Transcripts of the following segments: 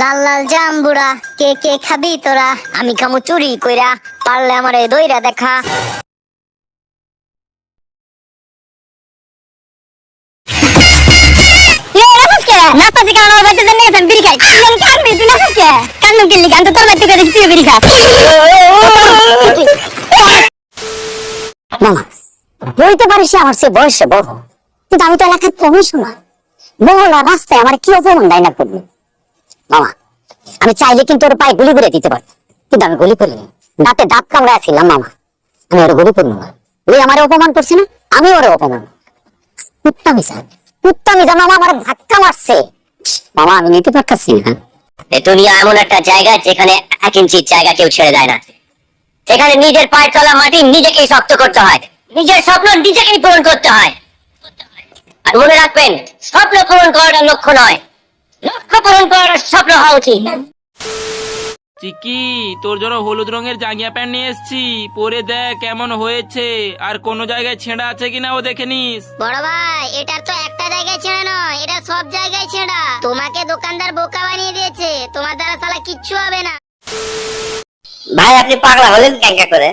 লাল লাল জাম্বুরা কে কে খাবি তোরা? আমি খামু চুরি কইরা পারলে আমারে দইরা দেখা। আমার নিয়ে আমি বিড়ি খাই। তুই কে? কান্দুম তো তোর বাচ্চা করে তুই বিড়ি খাস মামা বলতে পারিস আমার সে বয়সে বড়। কিন্তু আমি তো এলাকার কমিশনার। মহলা রাস্তায় আমার কি অপমান দেয় না করবি মামা, আমি চাইলে কিন্তু ওর পায়ে গুলি করে দিতে পারি। কিন্তু আমি গুলি করিনি। দাঁতে দাঁত কামড়ে আছিলাম মামা। আমি ওর গুলি করব না। ওই আমার অপমান করছে না? আমি ওর অপমান। মামা, আমার ধাক্কা মারছে। মামা, আমি নিতে না। দুনিয়া এমন একটা জায়গা যেখানে এক ইঞ্চির জায়গা কেউ ছেড়ে দেয় না। সেখানে নিজের পায়ের তলা মাটি নিজেকেই শক্ত করতে হয়। নিজের স্বপ্ন নিজেকেই পূরণ করতে হয়। আর মনে রাখবেন, স্বপ্ন পূরণ করাটা লক্ষ্য নয়। লক্ষ্য পূরণ করাটা স্বপ্ন হওয়া উচিত চিকি তোর জন্য হলুদ রঙের জাঙ্গিয়া প্যান্ট নিয়ে এসছি। পরে দেখ কেমন হয়েছে। আর কোনো জায়গায় ছেঁড়া আছে কিনা ও দেখে নিস। বড় ভাই এটা তো একটা জায়গায় ছেঁড়া নয় এটা সব জায়গায় ছেঁড়া। তোমাকে দোকানদার বোকা বানিয়ে দিয়েছে তোমার দ্বারা সালা কিচ্ছু হবে না। ভাই আপনি পাগলা হলেন ক্যাঙ্কা করে?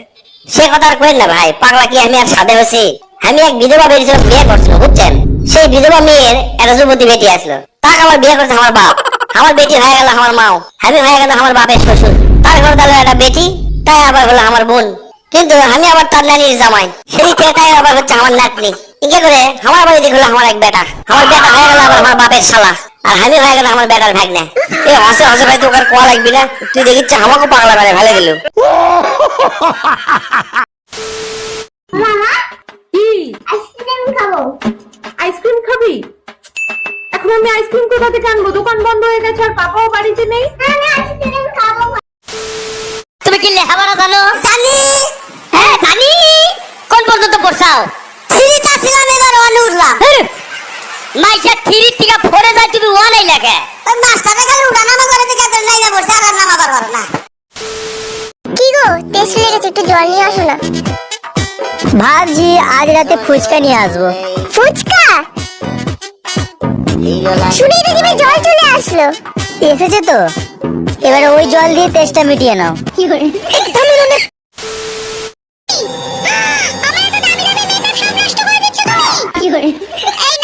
সে কথা আর কইেন না ভাই পাগলা কি আমি আর সাদে হয়েছি আমি এক বিধবা বেরিয়ে যখন বিয়ে করছিল বুঝছেন? সেই বিধবা মেয়ের একটা যুবতী বেটি আসলো। তাকে আমার বিয়ে করছে আমার বাপ। আমার বেটি হয়ে গেল আমার মাও। আমি হয়ে গেল আমার বাপের শ্বশুর। তার ঘরে দিল একটা বেটি, তাই আবার হলো আমার বোন। কিন্তু আমি আবার তার নানির জামাই। সেই তাই আবার হচ্ছে আমার নাতনি। ইকে করে আমার বাড়িতে হলো আমার এক বেটা। আমার বেটা হয়ে গেল আবার আমার বাপের শালা। আর আমি হয়ে গেল আমার বেটার ভাগ্নে। এ হাসে হাসে ভাই, তোকে আর কোয়া লাগবি না। তুই দেখিস আমাকে পাগলা মানে ভালো গেল আমি আইসক্রিম কোথা থেকে আনব? দোকান বন্ধ হয়ে গেছে আর পাপাও বাড়িতে নেই। তুমি কি লেখাপড়া জানো? জানি। হ্যাঁ জানি। কোন পর্যন্ত পড়ছাও? থ্রিটা ছিলাম এবার ওয়ানে উঠলাম। মাইসা থ্রি থেকে ফোরে যায় তুমি ওয়ানে লেখে ওই মাস্টারে খালি উঠা নামা করে দিকে তোর নাইনা পড়ছে আর নামা বার করো না। কি গো টেস্ট লেগেছে একটু জল নিয়ে আসো না। ভাবছি আজ রাতে ফুচকা নিয়ে আসব। ফুচকা? শুনেই দেখি ভাই জল চলে আসলো। এসেছে তো। এবারে ওই জল দিয়ে তেষ্টা মিটিয়ে নাও। কি করে? কি করে? এই